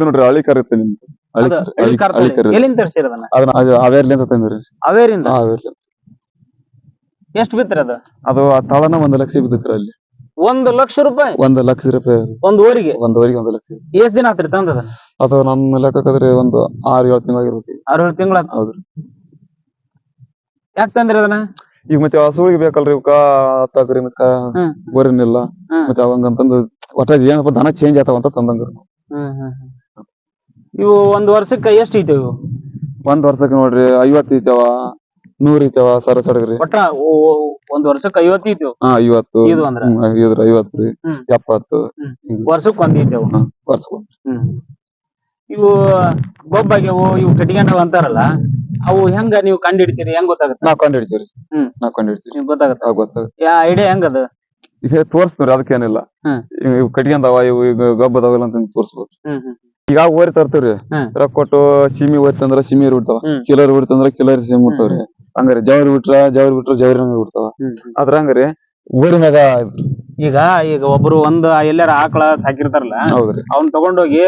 ನೋಡ್ರಿ ಹಳಿ ಕರ್ ಇತ್ತು ನಿಮ್ದು ಅದು ಹಳ್ಳಿ ಕಾರ್ ಹಳಿ ತಳಿ. ಕರ್ ಎಲ್ಲಿಂದ ತರ್ಸಿರ ಅದನ್ನ ಅದನ್ನ ಅದು ಅವೇರ್ಲಿಂದ ತಂದ್ರಿ ಅವೇರಿಂದ ಹಾ ಅವೇರ್ಲಿ ಎಷ್ಟ್ ಬಿತ್ರಿ ಅದು? ಅದು ಆ ತಳನ ಒಂದ್ ಲಕ್ಷ ಬಿದ್ದಿತ್ರಿ ಅಲ್ಲಿ. ಒಂದ್ ಲಕ್ಷ ರೂಪಾಯಿ? ಒಂದ್ ಲಕ್ಷ ರೂಪಾಯಿ ಒಂದ್ ಊರಿಗೆ? ಒಂದವರೆಗೆ ಒಂದ್ ಲಕ್ಷ. ಎಷ್ಟ್ ದಿನ ಆತ್ರಿ ತಂದದ ಅದು ನಮ್ಮ ಲೆಕ್ಕಕ್ಕಾದ್ರೆ ಒಂದು ಆರು ಏಳು ತಿಂಗಳಾಗಿರ್ಬೇಕು. ಏಳು ತಿಂಗಳ? ಹೌದ್ರಿ ಯಾಕೆ ತಂದ್ರಿ ಅದನ್ನ? ಈಗ ಮತ್ತೆ ಹಸುಗಳಿಗೆ ಬೇಕಲ್ರಿ ಇವಕ್ಕ ತಗರಿ ಮತ್ತ ಹ್ಮ್. ಬೋರಿನಿಲ್ಲ. ಹ್ಮ್. ಮತ್ತೆ ಅವಂಗಂತಂದು ಒಟ್ಟ ಏನಪ್ಪ ದನ ಚೇಂಜ್ ಆತಾವ ಅಂತ ತಂದಂಗ ಹ್ಮ್ ಹ್ಮ್ ಹ್ಮ್. ಇವು ಒಂದ್ ವರ್ಷಕ್ಕ ಎಷ್ಟ್ ಐತಿ ಇವು ಒಂದ್ ವರ್ಷಕ್ಕೆ ನೋಡ್ರಿ ಐವತ್ತು ಐತಾವ ನೂರ್ ಐತಾವ ಸರ ಸಡಗ್ರಿ. ಒಟ್ಟ ಓ- ಓ- ಒಂದ್ ವರ್ಷಕ್ಕ ಐವತ್ತು ಐತಿ ಹಾ ಐವತ್ತು ಇದು ಅಂದ್ರ? ಹ್ಮ್, ಐವತ್ತು ಐವತ್ತು ರೀ ಹ್ಮ್. ಎಪ್ಪತ್ತು ಹ್ಮ್. ಹಿಂಗ್. ವರ್ಷಕ್ ಒಂದ್ ಐತಿ ವರ್ಷಕ್ಕೆ ಹ್ಮ್. ಇವು ಗೊಬ್ಬಾಗ್ಯವು ಇವು ಕಟಿಗಂಡವು ಅಂತಾರಲ್ಲ ಅವು ಹೆಂಗ ನೀವು ಕಂಡು ಹಿಡಿತೀರಿ ಹೆಂಗ್ ಗೊತ್ತಾಗತ್ತ? ನಾವ್ ಕಂಡು ಹಿಡಿತೀವ್ರಿ ಹ್ಮ್. ನಾವ್ ಕಂಡು ಹಿಡಿತೀವಿ ನಿಮ್ಗ್ ಗೊತ್ತಾಗತ್ತ? ಅವ್ ಗೊತ್ತಾಗ ಯಾ ಐಡಿಯಾ ಹೆಂಗದ ಈಗ ತೋರ್ಸ್ತೀವ್ರಿ ಅದಕ್ಕೇನಿಲ್ಲ. ಹ್ಮ್. ಇವ್ ಇವ್ ಕಟ್ಕೊಂಡವ ಇವು ಈಗ ಗಬ್ಬದವಲ್ಲ ಅಂತ ತೋರ್ಸ್ಬೋದು. ಹ್ಮ್ ಹ್ಮ್. ಈಗ ಓರಿ ತರ್ತೀವ್ರಿ. ರೊಕ್ಕ ಕೊಟ್ಟು ಸಿಮಿ ಓರಿ ತಂದ್ರ ಸಿಮಿ ಬಿಡ್ತಾವ. ಕಿಲರ್ ಬಿಡ್ತಂದ್ರ ತಂದ್ರ ಕಿಲರ್ ಸಿಮಿ ಬಿಡ್ತಾವ್ರಿ ಹಂಗಾರಿ ಜವರಿ ಬಿಟ್ರ ಜವರಿ ಬಿಟ್ರ ಜವರಿ ಬಿಡ್ತಾವ ಅದ್ರಂಗ್ರಿ ಅದ್ರ ಹಂಗಾರಿ ಊರಿನಾಗ ಈಗ ಈಗ ಒಬ್ರು ಒಂದ್ ಎಲ್ಲಾರ ಆಕಳ ಸಾಕಿರ್ತಾರಲ್ಲ ಹೌದ್ರಿ. ಅವ್ನ ತಗೊಂಡೋಗಿ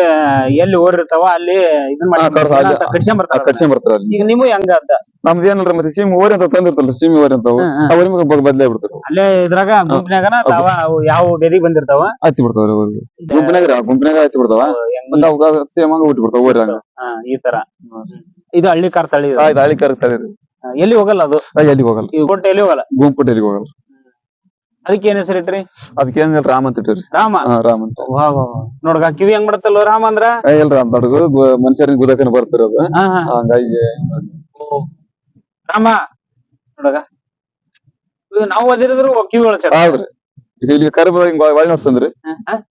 ಎಲ್ಲಿ ಓಡಿರ್ತಾವ ಅಲ್ಲಿ ಇದನ್ ಹಾ, ಕಡ್ಸ- ಅಲ್ಲಿ- ಕಡ್ಸ್ಕೊಂಡ್ ಬರ್ತಾರ ಕಟ್ಸ್ಕೊಂಡ್ ಬರ್ತಾರ ಅಲ್ಲಿ. ಈಗ ನೀವು ಹೆಂಗ ಅಂತ ನಮ್ದು ಏನಲ್ರಿ ಮತ್ತೆ ಸಿಮಿ ಓರಿ ಅಂತ ತಂದಿರ್ತಲ್ಲ ಸಿಮಿ ಓರಿ ಅಂತ ಹ್ಮ್, ಹ್ಮ್. ಅವ್ರಿಗೆ ಬದಲೇ ಬಿಡ್ತಾರ ಅಲ್ಲೇ ಇದ್ರಾಗ ಗುಂಪಿನಾಗನ ತಾವ ಅವು ಯಾವ ಬೆದಿಗ್ ಬಂದಿರ್ತಾವ? ಹತ್ತಿ ಬಿಡ್ತಾವ್ರಿ ಅವ್ರಿಗೆ ಗುಂಪಿನಾಗ ರೀ, ಗುಂಪಿನಾಗ ಹತ್ತಿ ಬಿಡ್ತಾವ. ಹೆಂಗ್ ಮತ್ತೆ ಅವಾಗ ಸೇಮ್ ಹಂಗ ಬಿಟ್ಟು ಬಿಡ್ತಾವ ಓರಿ ಹಂಗ ಹಾ, ಈ ತರ. ಇದು ಹಳ್ಳಿ ಕಾರ್ ತಳಿ ಇದು. ಆಯ್ತು ತಳಿ ಎಲ್ಲಿ ಹೋಗಲ್ಲ ಅದು? ಎಲ್ಲಿಗೆ ಹೋಗಲ್ಲ. ಈ ಎಲ್ಲಿ ಹೋಗಲ್ಲ? ಗುಂಪು ಹೋಗಲ್ಲ. ಅದಕ್ಕೆ ಏನ್ ಅದಕ್ಕೆ ಏನಿಲ್ಲ ರಾಮ ಅಂತ ಇಟ್ಟಿರಿ ರಾಮ? ಹಾ ರಾಮ ಅಂತ. ವಾ ವಾ ವಾ. ನೋಡ್ಗ ಕಿವಿ ಹೆಂಗ್ ಬಿಡತ್ತಲ್ಲ ರಾಮ ಅಂದ್ರ? ಏ, ಇಲ್ರಿ ಅಂತ ಮನುಷ್ಯರಿಗೆ ಗುದಕನ ಬರ್ತಿರೋದು ಹಾ, ಹಾ. ಹಂಗಾಗಿ ರಾಮ ನೋಡಗ. ಇದು ನಾವು ಓದಿರಿದ್ರು ಕಿವಿ ಒಳಸ ಹೌದ್ರಿ. ಇಲ್ಲಿ ಕರಿ ಬದ ಹಿಂಗ್ ಒಳ್ ನೋಡ್ಸಂದ್ರಿ.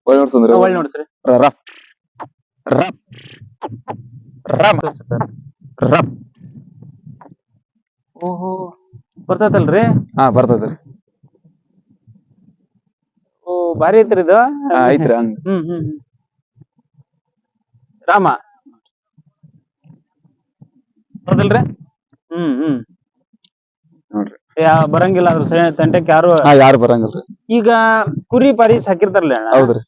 ಒಳ್ ನೋಡ್ಸಂದ್ರಿ. ಒಳ್ಳೆ ನೋಡ್ಸ್ರಿ. ರಪ್ ರಪ್ ರಪ್ ರಫ್ ಓಹೋ. ಬರ್ತೈತಲ್ರಿ? ಹಾ ಬರ್ತದ್ರಿ ಬಾರಿ ಐತ್ರಿ ಇದು? ಐತ್ರಿ ಹಂಗ. ಹ್ಮ್ ಹ್ಮ್ ಹ್ಮ್. ರಾಮ. ಹೌದಲ್ರಿ ಹ್ಮ್ ಹ್ಮ್. ನೋಡ್ರಿ. ಯಾ ಬರಂಗಿಲ್ಲ ಅದ್ರ ಸೆ- ತಂಟೆಕ್ ಯಾರು ಹಾ ಯಾರು ಬರಂಗಿಲ್ರಿ? ಈಗ ಕುರಿ ಪಾರಿ ಸಾಕಿರ್ತಾರಲ್ಲ ಅಣ್ಣ? ಹೌದ್ರಿ.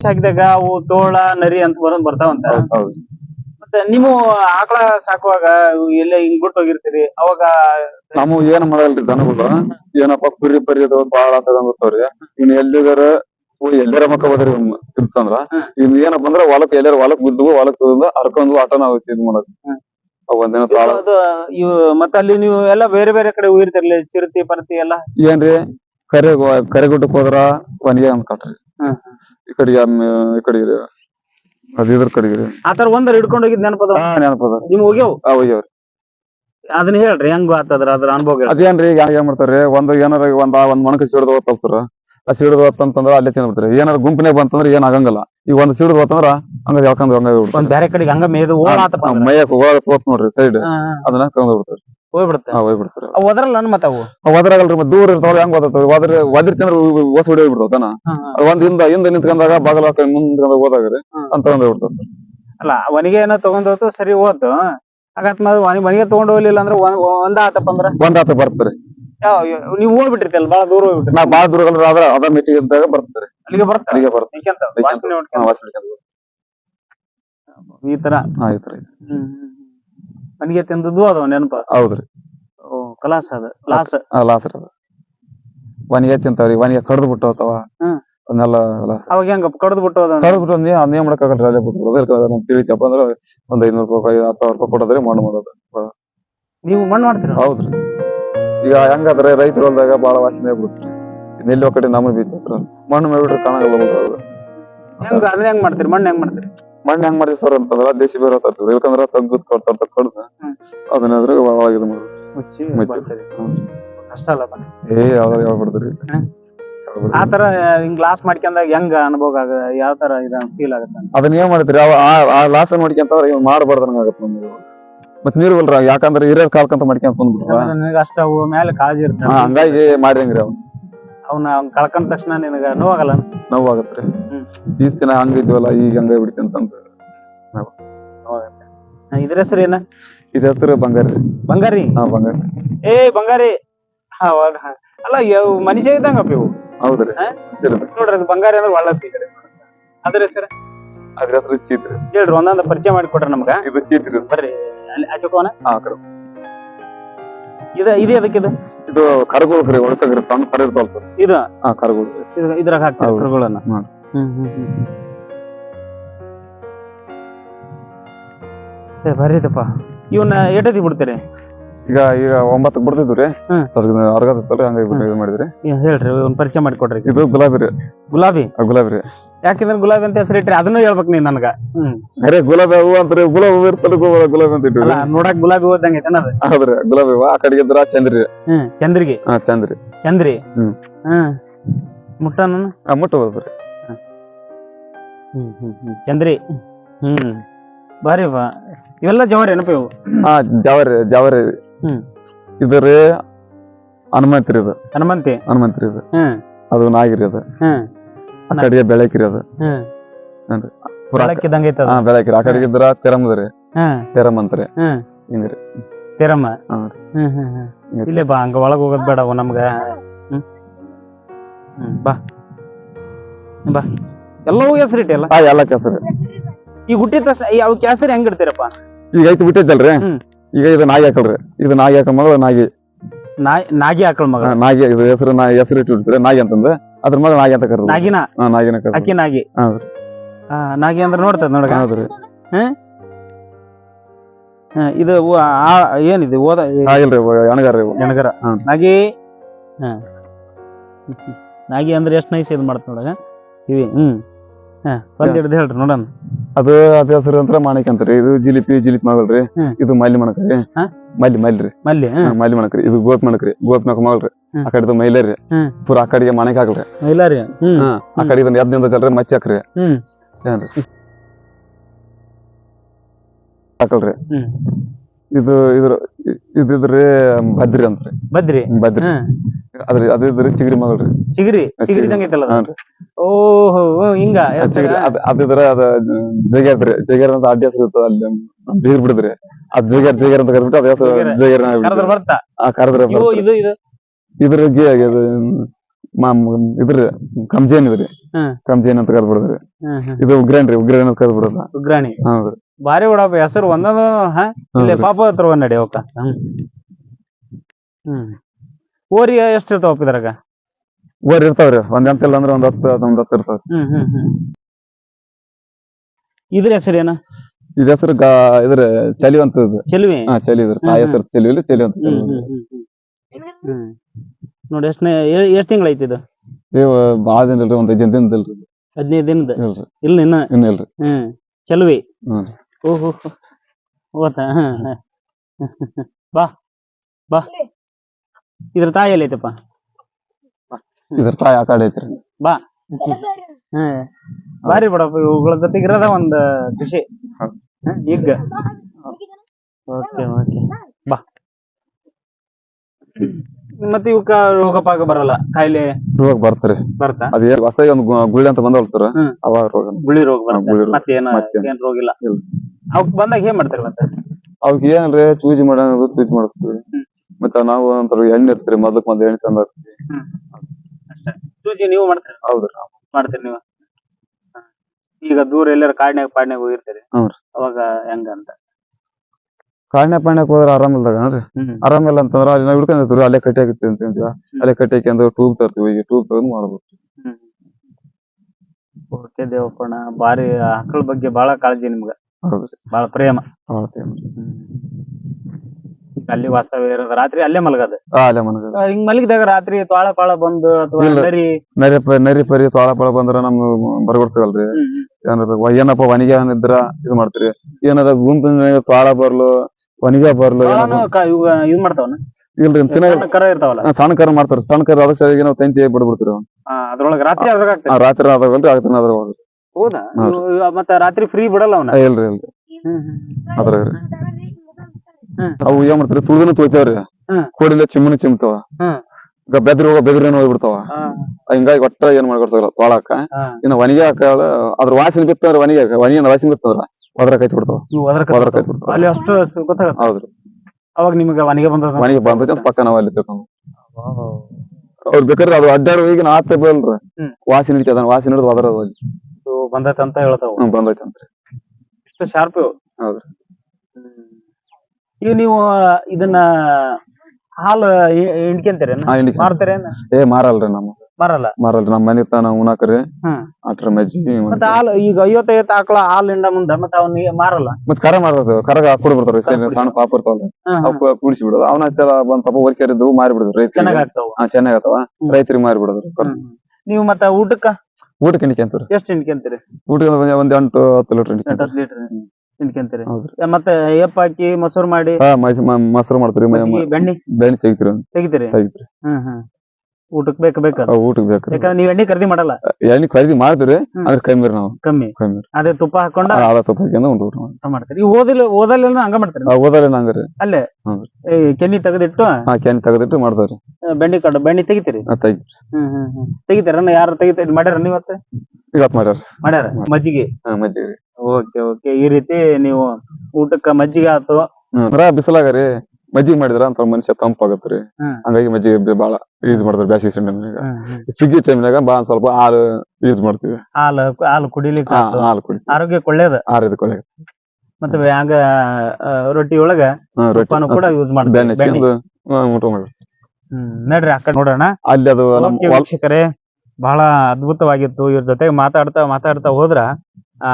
ಸಾಕಿದಾಗ ಅವು ತೋಳ ನರಿ ಅಂತ ಬರೋದ್ ಬರ್ತಾವಂತ? ಹೌದ್ ನೀವು ಆಕಳ ಸಾಕುವಾಗ ಎಲ್ಲ ಹಿಂಗ್ ಬಿಟ್ಟು ಹೋಗಿರ್ತೀರಿ? ಅವಾಗ ನಾವು ಏನ್ ಮಾಡಲ್ರಿ ದನಗಳು? ಏನಪ್ಪಾ ಕುರಿ ಪರಿ ಅದು ಬಾಳ ತಗೊಂಡ್ ಬರ್ತಾವ್ರಿ ಇನ್ ಎಲ್ಲಿಗಾರ ಹೋಗಿ ಎಲ್ಲರ ಮಕ್ಕ ಬದ್ರಿ ಇರ್ತಂದ್ರ. ಇನ್ ಏನಪ್ಪ ಅಂದ್ರ ಹೊಲಕ್ ಎಲ್ಲರ ಹೊಲಕ್ ಬಿದ್ದು ಹೊಲಕ್ ಹರ್ಕೊಂಡ್ ಆಟ ನಾವು ಇದ್ ಮಾಡೋದು. ಒಂದಿನ ತಾಳ ಇವು ಮತ್ತೆ ಅಲ್ಲಿ ನೀವು ಎಲ್ಲ ಬೇರೆ ಬೇರೆ ಕಡೆ ಹೋಗಿರ್ತಿರ್ಲಿ ಚಿರತಿ ಪರತಿ ಎಲ್ಲ? ಏನ್ರಿ? ಕರೆ ಕರೆಗುಡ್ಡಕ್ ಹೋದ್ರ ಒನ್ಗೆ ಒಂದ್ ಕಟ್ರಿ. ಈ ಕಡೆಗೆ ಈ ಕಡೆಗೆ ಅದ್ ಇದ್ರ ಕಡೆಗೆ. ರೀ. ಆತರ ಒಂದರ ಹಿಡ್ಕೊಂಡು ಹೋಗಿದ್ ನೆನಪದ ಹಾ ನೆನಪದ ನಿಮ್ ಹೋಗ್ಯಾವ? ಆ ಒಯ್ಯವ್ರಿ ಅದನ್ನ ಹೇಳ್ರಿ ಹೆಂಗ್ ಆತದ್ರ ಅದ್ರ ಅನುಭವ ಹೇಳ್ರಿ. ಅದೇನ್ರಿ ಈಗ ಏನ್ ಮಾಡ್ತಾರ್ರಿ? ಒಂದ್ ಏನಾರ ಒಂದ್ ಒಂದ್ ಮನಕ ಸಿಡ್ದ ಹೋಗ್ತಾವ ಆ ಸಿಡ್ದ ಹೋತಂತಂದ್ರ ಅಲ್ಲೇ ತಿಂದ್ ಬಿಡ್ತಾರ ಏನಾರ ಗುಂಪಿನಾಗ ಬಂತಂದ್ರ ಏನ್ ಆಗಂಗಿಲ್ಲ. ಈಗ ಒಂದ್ ಸಿಡದ್ ಹೋತಂದ್ರ ಹಂಗ ಯಾಕಂದ್ರೆ ಹಂಗ ಒಂದ್ ಬೇರೆ ಕಡೆಗೆ ಹಂಗ ಮೇದು ಓಡ್ ಆತಪ್ಪ ಅಂದ್ರ. ಮೈಯಕ್ ನೋಡ್ರಿ ಸೈಡ್. ಹಾ, ಹಾ. ಅದನ್ನ ಕಂದ್ ಹೋಗ್ಬಿಡುತ್ತೆ. ಹಾ ಹೋಯ್ ಬಿಡ್ತಾರ ಅವ್ ಒದರಲ್ಲ ಅನ್ ಮತ್ತ ಅವು? ಒದ್ರಾಗಲ್ರಿ ಮತ್ತ್ ದೂರ ಇರ್ತಾವ್ರಿ ಹೆಂಗ್ ಒದ್ರ ಹೊಡಿ ಒಂದ್ ಹಿಂದ ಹಿಂದ ನಿಂತ್ಕೊಂಡಾಗ ಬಾಗಲ ಹೋದಾಗ್ರಿ ಅಂತ ತಗೊಂಡ್ ಸರ್. ಅಲ್ಲ ಏನೋ ತಗೊಂಡ್ ಹೋತು ಸರಿ ಹೋತು. ಹಾಗಂತ ಮನೆಗೆ ತಗೊಂಡ್ ಹೋಗ್ಲಿಲ್ಲ ಅಂದ್ರೆ ಒಂದ್ ಆತಪ್ಪ ಅಂದ್ರ? ಒಂದ್ ಆತ ಬರ್ತಾರೆ. ನೀವು ಹೋಗ್ಬಿಟ್ಟಿರ್ತಿಯಲ್ಲ ಬಾಳ ದೂರ ಹೋಗ್ಬಿಟ್ರಿ ನಾ ಬಾಳ ದೂರ ಅಲ್ರಿ ಅದ್ರ ಅದ ಮಿಟ್ಟಿಗೆ ಇದ್ದಾಗ ಬರ್ತಾರೆ. ಅಲ್ಲಿಗೆ ಬರ್ತಾರೆ? ಅಲ್ಲಿಗೆ ಬರ್ತಾರೆ. ಈ ತರ. ಹಾ ಈ ತರ ಐತಿ. ಮನೆಗೆ ತಿಂದದ್ದು ಅದು ನೆನಪ ಹೌದ್ರಿ. ಓ ಕಲಾಸ್ ಅದ. ಲಾಸ್ ಲಾಸ್ ಅದ. ಒನಿಗೆ ತಿಂತಾವ್ರಿ ಒನಿಗೆ ಕಡ್ದು ಬಿಟ್ಟು ಹೋಗ್ತಾವ ಹ್ಮ್. ಅದನ್ನೆಲ್ಲ ಲಾಸ್ ಅವಾಗ ಹೆಂಗ ಕಡ್ದು ಬಿಟ್ಟು ಹೋದ ಕಡ್ದು ಬಿಟ್ಟು ನೀ ಅದೇ ಮಾಡಕ್ಕಾಗಲ್ರಿ ಅಲ್ಲೇ ಬಿಟ್ಟು ಅದಕ್ಕೆ ನಮ್ ತಿಳಿತಪ್ಪ ಅಂದ್ರೆ ಒಂದ್ ಐನೂರು ರೂಪಾಯಿ ಹತ್ತು ಸಾವಿರ ರೂಪಾಯಿ ಕೊಡೋದ್ರಿ ಮಣ್ಣು ಮಾಡೋದು. ನೀವು ಮಣ್ಣು ಮಾಡ್ತೀರ? ಹೌದ್ರಿ. ಈಗ ಹೆಂಗಾದ್ರೆ ರೈತರ ಹೊಲ್ದಾಗ ಬಾಳ ವಾಸನೆ ಬಿಡ್ತ್ರಿ ನೆಲ್ಲಿ ಕಡೆ ನಮಗೆ ಬೀಳ್ತಾರ ಮಣ್ಣು ಮೇಲ್ಬಿಟ್ರೆ ಕಾಣಲ್ಲ ಬಿಡ್ತಾವ ಹೆಂಗ ಅದನ್ನ ಹೆಂಗ್ ಮಾಡ್ತೀರಿ? ಮಣ್ಣು ಹೆಂಗ್ ಮಾಡ್ತೀರಿ? ಮಣ್ಣು ಹೆಂಗ್ ಮಾಡ್ತೀವಿ ಸರ್ ಅಂತಂದ್ರ ದೇಶಿ ಬೇರೆ ತರ್ತೀವಿ ಇಲ್ಕಂದ್ರ ತಗ್ದು ಕೊಡ್ತಾರ ಕಡ್ದು. ಹ್ಮ್. ಅದನ್ನ ಅದ್ರ ಒಳಗೆ ಇದು ಮಾಡೋದು. ಮುಚ್ಚಿ ಮುಚ್ಚಿ. ಮಾಡ್ತೀರಿ. ಕಷ್ಟ ಅಲ್ಲ. ಏ ಯಾವ್ದಾರ ಹೇಳ್ಬಿಡ್ತೀರಿ. ಆ ತರ ಹಿಂಗ್ ಲಾಸ್ ಮಾಡ್ಕೊಂಡಾಗ ಹೆಂಗ ಅನುಭವ ಆಗ ಯಾವ ತರ ಇದ ಫೀಲ್ ಆಗುತ್ತೆ ಅಂತ. ಅದನ್ನ ಏನ್ ಮಾಡ್ತೀರಿ? ಅವ ಆ- ಆ ಲಾಸ ನೋಡ್ಕೊಂತಂದ್ರ ಇವ್ ಮಾಡಬಾರ್ದು ಆಗತ್ತೆ ನಮ್ಗೆ. ಮತ್ ನೀರು ಬಲ್ರ ಯಾಕಂದ್ರೆ ಹಿರಿಯರ್ ಕಾಲ್ಕಂತ ಮಾಡ್ಕೊಂತ ಬಂದ್ಬಿಟ್ರ ಯಾಕಂದ್ರೆ ನಿನಗ ಅಷ್ಟ ಅವು ಮೇಲೆ ಕಾಳಜಿ ಇರ್ತದೆ. ಹಂಗಾಗಿ ಮಾಡಿದಂಗ್ರಿ ಅವ್ನು ಅವ್ನ ಅವ್ನ ಕಳ್ಕೊಂಡ ತಕ್ಷಣ ನಿನಗ ನೋವಾಗಲ್ಲ? ನೋವಾಗತ್ರಿ ಹ್ಮ್. ಈಸ್ ದಿನ ಹಂಗಿದ್ವಲ್ಲ ಈಗ ಹಂಗ ಬಿಡ್ತಿ ಅಂತಂದ. ಇದ್ರ ಹೆಸರು ಏನ? ಇದ ಹತ್ರ ಬಂಗಾರಿ ರೀ. ಬಂಗಾರಿ? ಹಾ ಬಂಗಾರ. ಏ ಬಂಗಾರಿ. ಹಾ, ಅಲ್ಲ ಯಾವ ಮನುಷ್ಯ ಇದ್ದಂಗಪ್ಪ ಇವು. ಹೌದ್ರಿ ಹಾ? ನೋಡ್ರಿ ಅದು ಬಂಗಾರಿ ಅಂದ್ರೆ ಒಳ್ಳೆ ಅದ್ರ ಹೆಸರು? ಅದ್ರ ಹೆಸರು ಚೀತ್ರಿ ಹೇಳ್ರಿ ಒಂದೊಂದು ಪರಿಚಯ ಮಾಡಿಕೊಡ್ರಿ ನಮ್ಗ. ಇದು ಚೀತ್ರಿ ಬರ್ರಿ ಅಲ್ಲಿ ಆಚಕೋನ ಹಾ ಕರ ಇದ ಇದು ಅದಕ್ಕೆ ಇದು? ಇದು ಸಣ್ಣ ಕರ ಇರ್ತಾವಲ್ಲ ಸರ್. ಇದು? ಹಾ ಕರಗೋಳ್ ಇದ್ರ- ಇದ್ರಾಗ ಹಾಕ್ತಾರೆ ಹೌದು. ಕರುಗಳನ್ನ? ಹ್ಮ್. ಹ್ಮ್ ಹ್ಮ್ ಹ್ಮ್. ಏ ಇವನ್ನ ಎಟತಿ ಬಿಡ್ತೀರಿ? ಈಗ ಈಗ ಒಂಬತ್ತಕ್ ಬಿಡ್ತಿದ್ವಿ ಹ್ಮ್. ಹಂಗಾಗಿ ಬಿಟ್ಟು ಇದು ಮಾಡಿದ್ರಿ. ಹೇಳ್ರಿ ಒಂದ್ ಪರಿಚಯ ಮಾಡಿಕೊಡ್ರಿ ಇದು ಗುಲಾಬಿ ರೀ. ಗುಲಾಬಿ? ಆ, ಗುಲಾಬಿ ರೀ. ಯಾಕಂದ್ರೆ ಗುಲಾಬಿ ಅಂತ ಹೆಸರಿಟ್ರಿ ಅದನ್ನು ಹೇಳ್ಬೇಕು ನೀನ್ ನನ್ಗ. ಹ್ಮ್. ಅರೆ ಗುಲಾಬಿ ಹೂವು ಅಂತ್ರಿ ಗುಲಾಬಿ ಹೂವು ಇರ್ತಲ್ಲ ಗು- ಗುಲಾಬಿ ಅಂತ ಇಟ್ಟಿವಿ ಅಲ್ಲ ನೋಡಕ್ ಗುಲಾಬಿ ಹೋದಂಗ ಅನ್ನೋದು ಹೌದ್ರಿ ಗುಲಾಬಿ ಹೂವು ಆ ಕಡೆಗೆ ಇದ್ರ ಚಂದ್ರಿ. ಹ್ಮ್ ಚಂದ್ರಿಗೆ? ಹಾ ಚಂದ್ರಿ. ಚಂದ್ರಿ? ಹ್ಮ್. ಹ್ಮ್ ಮುಟ್ಟನ ಆ ಮುಟ್ಟ ಹೋದ್ರಿ ಹ್ಮ್ ಹ್ಮ್ ಹ್ಮ್. ಚಂದ್ರಿ? ಹ್ಮ್. ಬಾರಿ ಬಾ. ಇವೆಲ್ಲ ಜವಾರಿ ಏನಪ್ಪ ಇವು? ಹಾ ಜಾವರಿ ಜಾವರಿ. ಹ್ಮ್. ಇದರ ರೀ ಹನುಮಂತ್ರಿ ಇದು. ಹನುಮಂತಿ? ಹನುಮಂತ್ರಿ ಇದು. ಹ್ಮ್. ಅದು ನಾಗಿರಿ ಅದು. ಹ್ಮ್. ಆ ಕಡೆಗೆ ಬೆಳಕಿರಿ ಅದು. ಹ್ಮ್. ಏನ್ರಿ? ಪುರ ಆ- ಐತದ. ಹಾ ಬೆಳಕಿರಿ. ಆ ಕಡೆಗೆ ಇದ್ರ ತೆರಮದ್ರಿ ಹ್ಮ್. ತೆರಮ್ ಅಂತ್ರಿ. ಹ್ಮ್. ಹಿಂಗ್ರಿ ತೆರಮ? ಹಾ ಹ್ಮ್ ಹ್ಮ್ ಹ್ಮ್. ಹಿಂಗ್ರಿ. ಇಲ್ಲೇ ಬಾ ಹಂಗ ಒಳಗ್ ಹೋಗೋದ್ ಬೇಡ ಅವು ನಮ್ಗ. ಹ್ಮ್. ಹ್ಮ್ ಬಾ. ಬಾ. ಎಲ್ಲವೂ ಹೆಸರಿಟ್ಟಿ ಅಲ್ಲ ಹಾ ಎಲ್ಲ ಕೆಸರಿ. ಈಗ ಹುಟ್ಟಿದ ತಕ್ಷಣ ಈ ಅವು ಹೆಸರು ಹೆಂಗ್ ಇಡ್ತೀರಪ್ಪ? ಈಗ ಐತಿ ಬಿಟ್ಟಿದ್ದಲ್ರಿ ಹ್ಮ್. ಈಗ ಇದು ನಾಗಿ ಹಾಕಲ್ರಿ ಇದು ನಾಗಿ ಹಾಕ ಮಗಳು ನಾಗಿ ನಾಯಿ ನಾಗಿ ಆಕಳ ಮಗ ನಾಗಿ ಇದು ಹೆಸರು ನಾ ಹೆಸರು ಇಟ್ಟಿರ್ತೀರಿ ನಾಗಿ ಅಂತಂದು. ಅದ್ರ ಮಗ ನಾಗಿ ಅಂತ ಕರೆದು ನಾಗಿನ? ಹಾ ನಾಗಿನ ಅಕ್ಕಿ ನಾಗಿ. ಹೌದ್ರಿ. ಆ, ನಾಗಿ ಅಂದ್ರೆ ನೋಡ್ತದ ನೋಡಕ ಹೌದ್ರಿ ಹಾ, ಇದು ಆ- ಏನಿದು ಓದ ಆಗಿಲ್ರಿ ಇಲ್ರಿ ಎಣಗಾರ ಹ್ಮ್. ನಾಗಿ? ಹಾ. ನಾಗಿ ಅಂದ್ರೆ ಎಷ್ಟು ನೈಸ್ ಇದು ಮಾಡ್ತ ನೋಡಗ ಇವಿ ಹ್ಮ್. ಒಂದ್ ಹಿಡ್ದು ಹೇಳ್ರಿ ನೋಡೋಣ. ಅದು ಅದ ಹೆಸರು ಅಂತ ಮಾಣಿಕ ಅಂತಾರಿ. ಇದು ಜಿಲಿಪಿ ಜಿಲಿಪಿ ಮಗಳ್ರಿ. ಇದು ಮಲ್ಲಿ ಮಣಕ್ರಿ. ಹಾ? ಮಲ್ಲಿ ಮಲ್ರಿ. ಮಲ್ಲಿ ಹಾ, ಮಲ್ಲಿ ಮಣಕ್ರಿ. ಇದು ಗೋಪ್ ಮಣಕ್ರಿ. ಗೋಪಿ ಮಕ ಮಗಳ್ರಿ. ಆ ಕಡೆದು ಮೈಲಾರಿ. ಪೂರ ಆ ಕಡೆಗೆ ಮನೆಗೆ ಹಾಕ್ರಿ. ಇಲ್ಲ ರೀ ಹಾ. ಆ ಕಡೆ ಇದನ್ನ ಎದ್ದಿಂದ ಚಲ್ರಿ ಮಚ್ಚಿ ಹಾಕ್ರಿ. ಹಾಕಲ್ರಿ. ಇದು ಇದ್ರ ಇದಿದ್ರಿ ಬದ್ರಿ ಅಂತ್ರಿ. ಬದ್ರಿ. ಬದ್ರಿ. ಅದ್ರಿ ಚಿಗ್ರಿ ಚಿಗರಿ ಮಗಳ್ರಿ. ಚಿಗ್ರಿ. ಚಿಗರಿ. ಓಹೋ ಓ, ಹಿಂಗ? ಅದ್ರ ಅದ ಜಗೇರ್ದ್ರಿ ಜಗೇರ್ ಅಂತ ಅಡ್ಡ ಹೆಸರು ಇರ್ತದ ಅಲ್ಲಿ ಬೀರ್ ಬಿಡಿದ್ರಿ. ಅದ್ ಜಗೇರ್ ಜಗೇರ್ ಅಂತ ಕರ್ಬಿಟ್ಟು ಅದ ಹೆಸರು ಜಗೇರ್. ಜಗೇರ್ ಕರೆದ್ರ ಬರ್ತಾ? ಆ ಕರೆದ್ರ ಇದು ಇದು? ಇದ್ರ ಇದ್ರ ಕಂಜೇನ್ ಇದ್ರಿ. ಕಂಜೇನ್ ಅಂತ ಕರ್ಬಿಡಿದ್ರಿ ಬಿಡದ್ರಿ. ಇದು ಉಗ್ರೇನ್ ರೀ ಉಗ್ರೇನ್ ಅಂತ ಕರ್ಬಿಡೋದ ಉಗ್ರಾಣಿ. ಹೌದ್ರಿ ಬಾರಿ ಬಿಡಪ್ಪ ಹೆಸರು ಒಂದೊಂದು ಹಾ? ಇಲ್ಲೇ. ಪಾಪ ಹತ್ರ ಒಂದ್ ನಡಿ ಅವಕ್ಕ ಹ್ಮ್. ಓರಿ ಎಷ್ಟ್ ಇರ್ತಾವಪ್ಪ ಇದ್ರಾಗ? ಓರ್ ಇರ್ತಾವ್ರಿ. ಒಂದ್ ಎಂತ ಇಲ್ಲ ಅಂದ್ರೆ ಒಂದ್ ಹತ್ತು ಒಂದ್ ಹತ್ತು ಇರ್ತಾವ್ರಿ. ಹ್ಮ್ ಹ್ಮ್ ಹ್ಮ್. ಇದ್ರ ಹೆಸರೇನ ಇದ್ ಹೆಸರು ಗಾ ಇದ್ರ ಚಲಿ ಅಂತ ಇದು. ಚೆಲ್ವಿ? ಹಾ ಚಲಿ ಇದ್ರ. ತಾಯಿ ಹೆಸರು ಚಲಿ ಇಲ್ಲ ಚಲಿ ಅಂತ ಹ್ಮ್ ಹ್ಮ್ ಹ್ಮ್ ಹ್ಮ್. ಹ್ಮ್. ನೋಡಿ ಎಷ್ಟನೇ ಎಷ್ಟ್ ತಿಂಗಳ ಐತಿ ಇದು? ಇವ್ ಬಾಳ ದಿನ ಇಲ್ರಿ ಒಂದ್ ಐದ್ ದಿನದ ಇಲ್ರಿ. ಹದಿನೈದು ದಿನದ? ಇಲ್ರಿ. ಇಲ್ಲ ಇನ್ನ? ಇನ್ನ ಇಲ್ರಿ. ಹ್ಮ್ ಚೆಲ್ವಿ. ಹ್ಮ್. ಓಹೋ ಓತಾ. ಬಾ ಬಾ. ಇದ್ರ ತಾಯಿ ಎಲ್ಲಿ ಐತಪ್ಪ? ಇದ್ರ ತಾಯಿ ಆ ಕಡೆ ಐತ್ರಿ. ಹ್ಮ್. ಬಾರಿ ಬಿಡಪ್ಪ ಇವುಗಳ ಜೊತೆಗೆ ಇರೋದ ಒಂದ್ ಖುಷಿ. ಹ್ಮ್, ಈಗ. Okay okay. ಬಾ. ಮತ್ತೆ ಇವಕ್ಕ ರೋಗ ಪಾಗ ಬರಲ್ಲ ಕಾಯಿಲೆ ರೋಗ ಬರ್ತ್ರಿ. ಬರ್ತಾ? ಅದ್ ಏನ್ ಹೊಸದಾಗಿ ಒಂದು ಗು- ಗುಳ್ಳಿ ಅಂತ ಬಂದವಲ್ ಸರ್? ಹ್ಮ್. ಅವಾಗ ರೋಗ. ಗುಳಿ ರೋಗ ಹಾ, ಗುಳಿ ಬರುತ್ತೆ ರೋಗ. ಮತ್ತೇನ ಮತ್ತೇನ್? ಏನ್? ರೋಗ ಇಲ್ಲ. ಇಲ್ಲ. ಅವಕ್ ಬಂದಾಗ ಏನ್ ಮಾಡ್ತಾರೆ ಮತ್ತೆ? ಅವಕ್ ಏನ್ರಿ ಚೂಜಿ ಮಾಡೋದು ಚೂಜಿ ಮಾಡಿಸ್ತೀವಿ. ಹ್ಮ್. ಮತ್ತ ನಾವು ಒಂಥರ ಎಣ್ಣೆ ಇರ್ತೀರಿ ಮೊದಕ್ ಒಂದ್ ಎಣ್ಣೆ ತಂದ ಅಷ್ಟೇ. ಸೂಜಿ ನೀವು ಮಾಡ್ತೀರಿ? ಹೌದ್ರಿ ಮಾಡ್ತೀರಿ ನೀವು? ಹಾ. ಈಗ ದೂರ ಎಲ್ಲಾರ ಕಾಡ್ನ್ಯಾಗ ಪಾಡ್ನ್ಯಾಗ ಹೋಗಿರ್ತೀರಿ? ಹ್ಮ್. ಅವಾಗ ಹೆಂಗ ಅಂತ? ಕಾಡ್ನೆ ಪಾಣ್ಯಕ್ ಹೋದ್ರ ಆರಾಮಿಲ್ದಾಗ ಅಂದ್ರೆ ಹ್ಮ್. ಆರಾಮಿಲ್ಲ ಅಂತಂದ್ರ ಅಲ್ಲಿ ನಾವು ಹಿಡ್ಕೊಂಡಿರ್ತೀವಿ ಅಲ್ಲೇ ಕಟ್ಟಿ ಹಾಕಿರ್ತೀವಿ ಅಂತ ಅಂತೀವ ಅಲ್ಲೇ ಕಟ್ಟಿ ಹಾಕ್ಯಂದು ಟೂಬ್ ತರ್ತೀವಿ ಈಗ ಟೂಬ್ ತಗೊಂಡ್ ಮಾಡ್ಬೋದು. ಓಕೆ ದೇವಪ್ಪಣ್ಣ ಬಾರಿ ಆಕಳ ಬಗ್ಗೆ ಬಹಳ ಕಾಳಜಿ ನಿಮ್ಗ. ಹೌದ್ರಿ ಬಹಳ ಪ್ರೇಮ. ಬಹಳ ಈಗ ಅಲ್ಲಿ ವಾಸ್ತವ್ಯ ಇರೋದ್. ರಾತ್ರಿ ಅಲ್ಲೇ ಮಲಗದ. ಆ ಅಲ್ಲೇ ಮನಗ ಹಿಂಗ್ ಮಲಗಿದಾಗ ರಾತ್ರಿ ತೋಳ ಪಾಳ ಬಂದು ಅಥವಾ ಇಲ್ಲ. ನರಿ ನರಿ ಪ ನರಿ ಪರಿ ತೋಳ ಪಳ ಬಂದ್ರ ನಮ್ ಬರಗೊಡ್ಸಗಲ್ರಿ ಏನಾರ ವ- ಏನಪ್ಪ ವನಿಗೆ ಇದ್ರ ಇದು ಮಾಡ್ತೀರಿ. ಏನಾರ ಗುಂಪಿನ ತೋಳ ಬರ್ಲು ವನಿಗೆ ಬರ್ಲು ಕ- ಇವ ಇವ್ ಮಾಡ್ತಾವನ? ಇಲ್ರಿ ತಿನ್ನ ಸಣ್ಣ ಕರ ಇರ್ತಾವಲ್ಲ? ಸಣ್ಣ ಕರ ಮಾಡ್ತಾರ. ಸಣ್ಣ ಕರ ಅದ್ರ ಸರಿಯಾಗಿ ನಾವು ತಂತಿ ಬಿಡ್ಬಿಡ್ತೀರಿ ಅವ್ನ. ಆ, ಅದ್ರೊಳಗ ರಾತ್ರಿ ಅದ್ರಾಗ ಆ ರಾತ್ರಿ ಅದಾವಲ್ರಿ ಹೌದಾ? ಹೌದು. ಇವ್- ಇವ್ ಮತ್ತ ರಾತ್ರಿ ಫ್ರೀ ಬಿಡಲ್ಲ ಅವನ? ಇಲ್ರಿ ಇಲ್ರಿ. ಅದ್ರಾಗ ಹ್ಮ್. ಅವು ಏನ್ ಮಾಡ್ತಾರೆ ತುಳಿದನ ತುಳಿತಾವ್ರಿ. ಕೋಡಿಲೆ ಚಿಮ್ಮನಿ ಚಿಮ್ತಾವ. ಈಗ ಬೆದ್ರಿ ಹೋಗೋ ಬೆದ್ರಿನ ಹೋಗ್ಬಿಡ್ತಾವ. ಹಿಂಗಾಗಿ ಒಟ್ಟ ಏನ್ ಮಾಡ್ಕೊಡ್ತಾರ ತೋಳಕ್ಕ ಇನ್ನು ವನಿಗೆ ಹಾಕಾಳ ಅದ್ರ ವಾಸನೆ ಬಿತ್ತಂದ್ರ ವನಿಗೆ ವನಿಗೆ ವಾಸನೆ ಬಿತ್ತಂದ್ರ ಒದ್ರ ಕೈತ್ ಬಿಡ್ತಾವ. ಒದ್ರ ಕೈತ್ ಬಿಡ್ತಾವ. ಅಲ್ಲಿ ಅಷ್ಟು ಗೊತ್ತಾಗತ್ತ. ಹೌದ್ರಿ. ಅವಾಗ ನಿಮ್ಗೆ ವನಿಗೆ ಬಂದ ವನಿಗೆ ಬಂದೈತಿ ಅಂತ ಪಕ್ಕ ನಾವ್ ಅಲ್ಲಿ ತಿಳ್ಕೊಂಡು ಅವ್ರು ಬೇಕಾದ್ರೆ ಅದು ಅಡ್ಡಾಡ ಹೋಗಿ ಆತ ಬಲ್ರಿ ವಾಸಿ ವಾಸನೆ ವಾಸಿ ಅದನ್ನ ವಾಸನೆ ಹಿಡಿದು ಒದರ ಬಂದೈತೆ ಅಂತ ಹೇಳ್ತಾವ. ಬಂದೈತಿ ಅಂತ ಇಷ್ಟು ಶಾರ್ಪ್ ಹೌದ್ರಿ. ಈಗ ನೀವು ಇದನ್ನ ಹಾಲು ಹಿಂಡ್ಕೊಂತೀರಿ ಹಾ ಹಿಂಡಿ ಮಾರ್ತೀರೇನ? ಏ ಮಾರಲ್ರಿ ನಮ್ಮ ಮಾರಲ್ಲ? ಮಾರಲ್ರಿ ನಮ್ಮ ಮನೆ ತಾನ ಉಣಾಕ್ರಿ. ಹ್ಮ್. ಅಟ್ರ ಮಜ್ಜಿಗೆ ಮತ್ತೆ ಹಾಲು ಈಗ ಐವತ್ತೈವತ್ತು ಆಕಳ ಹಾಲು ಹಿಂಡ ಮುಂದ ಮತ್ತೆ ಅವ್ನ ಮಾರಲ್ಲ? ಮತ್ ಕರೆ ಮಾರ್ತದ ಕರಗ ಕುಡಿ ಬರ್ತಾವ್ರಿ ಸಣ್ಣ ಸಣ್ಣ ಪಾಪ ಇರ್ತಾವಲ್ಲ ಹ್ಮ್, ಹ್ಮ್. ಅವಕ್ಕ ಕುಡಿಸಿ ಬಿಡೋದು ಅವನ ಹಚ್ಚಲ ಬಂದ್ ಪಾಪ ಹೊರ್ಕರಿದ್ದು ಮಾರಿ ಬಿಡೋದು ಚೆನ್ನಾಗ್ ರೈತರಿಗೆ ಆಗ್ತಾವ. ಹಾ ಚೆನ್ನಾಗ್ ಆತವ ರೈತರಿಗೆ ಮಾರಿ ಬಿಡೋದು ನೀವು ಮತ್ತ ಊಟಕ್ಕ? ಊಟಕ್ಕೆ ಹಿಂಡಿಕೆಂತೀರಿ ಎಷ್ಟು ಹಿಂಡ್ಕೊಂತೀರಿ? ಊಟಕ್ಕೆ ಒಂದ್- ಒಂದ್ ಎಂಟು ಹತ್ತು ಲೀಟರ್ ಹತ್ತು ಲೀಟರ್. ಹಿಂಡ್ಕೊಂತೀರಿ ಹೌದ್ರಿ. ಮತ್ತೆ ಎಪ್ಪ ಹಾಕಿ ಮೊಸರು ಮಾಡಿ ಹಾ ಮೈಸ್- ಮ- ಮೊಸರು ಮಾಡ್ತೀರಿ ಬೆಣ್ಣಿ ಮಜ್ಜಿಗೆ, ಬೆಣ್ಣೆ? ಬೆಣ್ಣೆ ತೆಗಿತೀರಿ ತೆಗಿತೀರಿ? ತೆಗಿತೀರಿ ಹ್ಮ್ ಹ್ಮ್. ಊಟಕ್ ಬೇಕ ಬೇಕ ಆ, ಊಟಕ್ಕೆ ಬೇಕ್ರಿ ಯಾಕಂದ್ರೆ ನೀವ್ ಎಣ್ಣೆ ಖರೀದಿ ಮಾಡಲ್ಲ? ಎಣ್ಣೆ ಖರೀದಿ ಮಾಡ್ತೀರಿ ಹ್ಮ್. ಅದ್ರ ಕಮ್ಮಿ ರೀ ನಾವು. ಕಮ್ಮಿ. ಕಮ್ಮಿ ಅದೇ ತುಪ್ಪ ಹಾಕೊಂಡ ಅದ ತುಪ್ಪ ಹಾಕ್ಯಂದು ಉಂಟು ಮಾಡ್ತೀರಿ. ಓದಿಲ್ಲ ಓದಲ್ಲ ಹಂಗ ಮಾಡ್ತೀರಿ ಓದಲ್ಲ ನಂಗ್ರಿ ಅಲ್ಲೇ. ಈ ಕೆನ್ನಿ ತೆಗೆದಿಟ್ಟು? ಹಾ ಕ್ಯಾನ್ ತೆಗೆದಿಟ್ಟು ಮಾಡ್ತಾವ್ರಿ ಬೆಂಡಿ ಕಡ್ಡು ಬೆಣ್ಣೆ ತೆಗಿತೀರಿ? ಆ, ತೆಗಿ ಹ್ಮ್ ಹ್ಮ್ ಹ್ಮ್. ತೆಗಿತಾರ? ಯಾರು ತೆಗಿತಾರ ಮಾಡ್ಯಾರ ನೀವತ್ತ ಇವತ್ತು ಮಾಡ್ಯಾರ ಮಾಡ್ಯಾರ? ಮಜ್ಜಿಗೆ? ಹಾ ಮಜ್ಜಿಗೆ. Okay okay. ಈ ರೀತಿ ನೀವು ಊಟಕ್ಕ ಮಜ್ಜಿಗೆ ಆತು. ಹ್ಮ್ ಬಿಸಿಲಾಗ ರೀ. ಮಜ್ಜಿಗೆ ಮಾಡಿದ್ರ ಅಂತ ಮನುಷ್ಯ ತಂಪಾಗತ್ರಿ. ಹ್ಮ್. ಹಂಗಾಗಿ ಮಜ್ಜಿಗೆ ಬಿ- ಬಾಳ ಯೂಸ್ ಮಾಡ್ತಾರೆ ಬ್ಯಾಸಿಗೆ ಟೈಮ್ನಾಗ ಸ್ವಿಗ್ಗಿ ಟೈಮ್ನಾಗ ಬಾಳ ಒಂದ್ ಸ್ವಲ್ಪ ಹಾಲು ಯೂಸ್ ಮಾಡ್ತೀವಿ. ಹಾಲು ಹಾಲು ಕುಡಿಲಿಕ್ಕೆ ಹಾ ಆತು. ಹಾಲು ಕುಡಿ ಆರೋಗ್ಯಕ್ಕೆ ಒಳ್ಳೇದ. ಆರೋಗ್ಯ ಒಳ್ಳೆ ಮತ್ತೆ ಹಂಗ ಆ, ರೊಟ್ಟಿ ಒಳಗ ಹಾ, ತುಪ್ಪನು ಕೂಡ ಯೂಸ್ ಬೆಣ್ಣೆ ಮಾಡ್ತೀವಿ ಬೆಣ್ಣೆ. ಹಚ್ಕೊಂಡು ಹಾ, ಊಟ ಮಾಡಿ ಹ್ಮ್ ನಡ್ರಿ ಆ ಕಡೆ ನೋಡೋಣ. ಅಲ್ಲಿ ಅದು ಹೊಲ- ವೀಕ್ಷಕರೇ ಬಹಳ ಅದ್ಭುತವಾಗಿತ್ತು. ಇವ್ರ ಜೊತೆಗೆ ಮಾತಾಡ್ತಾ ಮಾತಾಡ್ತಾ ಹೋದ್ರ ಆ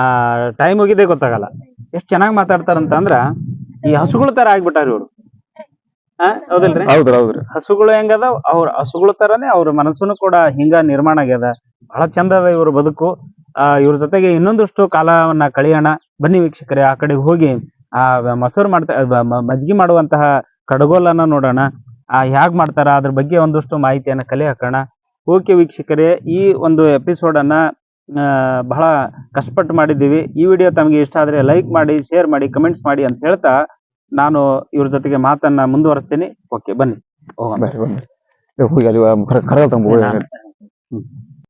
ಟೈಮ್ ಹೋಗಿದೆ ಗೊತ್ತಾಗಲ್ಲ. ಎಷ್ಟ್ ಚೆನ್ನಾಗಿ ಮಾತಾಡ್ತಾರಂತಂದ್ರ ಈ ಹಸುಗಳ ತರ ಆಗ್ಬಿಟ್ಟಾರ ಇವ್ರು. ಹೌದಿಲ್ರಿ? ಹೌದ್ರಿ ಹೌದ್ರಿ. ಹಸುಗಳು ಹೆಂಗದ? ಅವ್ರ ಹಸುಗಳ ತರಾನೇ ಅವ್ರ ಮನಸ್ಸುನು ಕೂಡ ಹಿಂಗ ನಿರ್ಮಾಣ ಆಗ್ಯದ. ಬಹಳ ಚಂದ ಅದ ಇವ್ರ ಬದುಕು. ಆ ಇವ್ರ ಜೊತೆಗೆ ಇನ್ನೊಂದಷ್ಟು ಕಾಲವನ್ನ ಕಳಿಯೋಣ. ಬನ್ನಿ ವೀಕ್ಷಕರೇ ಆ ಕಡೆ ಹೋಗಿ ಆ ಮೊಸರು ಮಾಡ್ತಾ ಮಜ್ಗಿ ಮಾಡುವಂತಹ ಕಡಗೋಲನ್ನ ನೋಡೋಣ. ಆ ಹ್ಯಾಗ್ ಮಾಡ್ತಾರ? ಅದ್ರ ಬಗ್ಗೆ ಒಂದಷ್ಟು ಮಾಹಿತಿಯನ್ನ ಕಲೆ ಹಾಕೋಣ. ಓಕೆ ವೀಕ್ಷಕರೇ ಈ ಒಂದು ಎಪಿಸೋಡ್ ಅನ್ನ ಬಹಳ ಕಷ್ಟಪಟ್ಟು ಮಾಡಿದ್ದೀವಿ. ಈ ವಿಡಿಯೋ ತಮಗೆ ಇಷ್ಟ ಆದ್ರೆ ಲೈಕ್ ಮಾಡಿ ಶೇರ್ ಮಾಡಿ ಕಮೆಂಟ್ಸ್ ಮಾಡಿ ಅಂತ ಹೇಳ್ತಾ ನಾನು ಇವ್ರ ಜೊತೆಗೆ ಮಾತನ್ನ ಮುಂದುವರಿಸ್ತೀನಿ ಓಕೆ ಬನ್ನಿ ಹೋಗೋಣ ಬರ್ರಿ. ಹೋಗಿ ಅಲ್ಲಿ ತಂಬ.